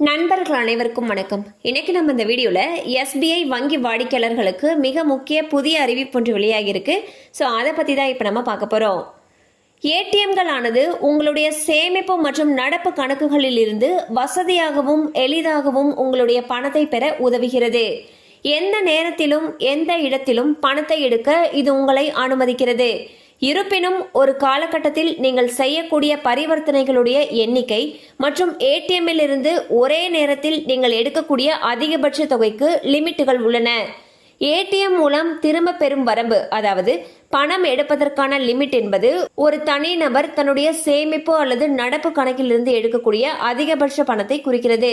நண்பர்கள் அனைவருக்கும் வணக்கம். இன்னைக்கு நம்ம இந்த வீடியோவில் எஸ்பிஐ வங்கி வாடிக்கையாளர்களுக்கு மிக முக்கிய புதிய அறிவிப்பு ஒன்று வெளியாகியிருக்கு. ஸோ அதை பற்றி தான் இப்போ நம்ம பார்க்க போகிறோம் ஏடிஎம்கள் ஆனது உங்களுடைய சேமிப்பு மற்றும் நடப்பு கணக்குகளில் இருந்து வசதியாகவும் எளிதாகவும் உங்களுடைய பணத்தை பெற உதவுகிறது. எந்த நேரத்திலும் எந்த இடத்திலும் பணத்தை எடுக்க இது உங்களை அனுமதிக்கிறது. இருப்பினும் ஒரு காலகட்டத்தில் நீங்கள் செய்யக்கூடிய பரிவர்த்தனைகளுடைய எண்ணிக்கை மற்றும் ஏடிஎம்மில் இருந்து ஒரே நேரத்தில் நீங்கள் எடுக்கக்கூடிய அதிகபட்ச தொகைக்கு லிமிட்டுகள் உள்ளன. ஏடிஎம் மூலம் திரும்ப பெறும் வரம்பு அதாவது பணம் எடுப்பதற்கான லிமிட் என்பது ஒரு தனிநபர் தன்னுடைய சேமிப்பு அல்லது நடப்பு கணக்கிலிருந்து எடுக்கக்கூடிய அதிகபட்ச பணத்தை குறிக்கிறது.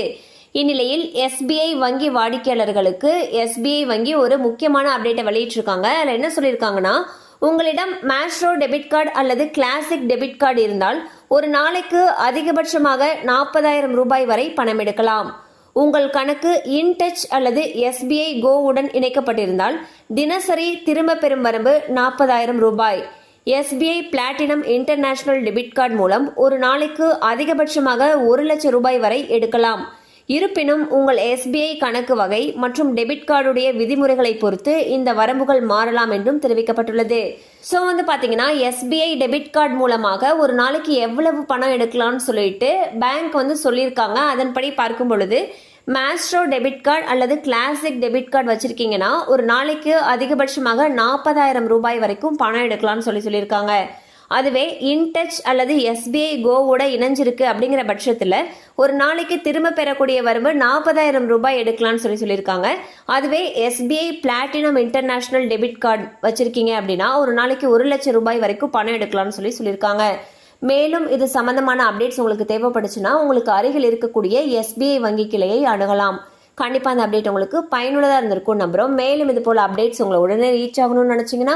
இந்நிலையில் எஸ்பிஐ வங்கி வாடிக்கையாளர்களுக்கு எஸ்பிஐ வங்கி ஒரு முக்கியமான அப்டேட்டை வெளியிட்டிருக்காங்க. அதில் என்ன சொல்லியிருக்காங்கன்னா உங்களிடம் மேஸ்ட்ரோ டெபிட் கார்டு அல்லது கிளாசிக் டெபிட் கார்டு இருந்தால் ஒரு நாளைக்கு அதிகபட்சமாக நாற்பதாயிரம் ரூபாய் வரை பணம் எடுக்கலாம். உங்கள் கணக்கு இன்டச் அல்லது எஸ்பிஐ கோவுடன் இணைக்கப்பட்டிருந்தால் தினசரி திரும்ப பெறும் வரம்பு நாற்பதாயிரம் ரூபாய். SBI platinum international debit card மூலம் ஒரு நாளைக்கு அதிகபட்சமாக ஒரு லட்சம் ரூபாய் வரை எடுக்கலாம். இருப்பினும் உங்கள் எஸ்பிஐ கணக்கு வகை மற்றும் டெபிட் கார்டுடைய விதிமுறைகளை பொறுத்து இந்த வரம்புகள் மாறலாம் என்றும் தெரிவிக்கப்பட்டுள்ளது. ஸோ வந்து பார்த்தீங்கன்னா எஸ்பிஐ டெபிட் கார்டு மூலமாக ஒரு நாளைக்கு எவ்வளவு பணம் எடுக்கலாம்னு சொல்லிட்டு பேங்க் வந்து சொல்லியிருக்காங்க. அதன்படி பார்க்கும் பொழுது மேஸ்ட்ரோ டெபிட் கார்டு அல்லது கிளாசிக் டெபிட் கார்டு வச்சுருக்கீங்கன்னா ஒரு நாளைக்கு அதிகபட்சமாக நாற்பதாயிரம் ரூபாய் வரைக்கும் பணம் எடுக்கலாம்னு சொல்லி சொல்லியிருக்காங்க. அதுவே இன்டச் அல்லது எஸ்பிஐ கோவோட இணைஞ்சிருக்கு அப்படிங்கிற பட்சத்தில் ஒரு நாளைக்கு திரும்ப பெறக்கூடிய வரம்பு நாற்பதாயிரம் ரூபாய் எடுக்கலாம்னு சொல்லி சொல்லியிருக்காங்க. அதுவே SBI platinum international debit card வச்சுருக்கீங்க அப்படின்னா ஒரு நாளைக்கு ஒரு லட்சம் ரூபாய் வரைக்கும் பணம் எடுக்கலாம்னு சொல்லி சொல்லியிருக்காங்க. மேலும் இது சம்பந்தமான அப்டேட்ஸ் உங்களுக்கு தேவைப்படுச்சுன்னா உங்களுக்கு அருகில் இருக்கக்கூடிய எஸ்பிஐ வங்கி கிளையை அணுகலாம். கண்டிப்பாக அந்த அப்டேட் உங்களுக்கு பயனுள்ளதாக இருந்திருக்கும் நம்புகிறோம் மேலும் இது போல் அப்டேட்ஸ் உங்களை உடனே ரீச் ஆகணும்னு நினச்சிங்கன்னா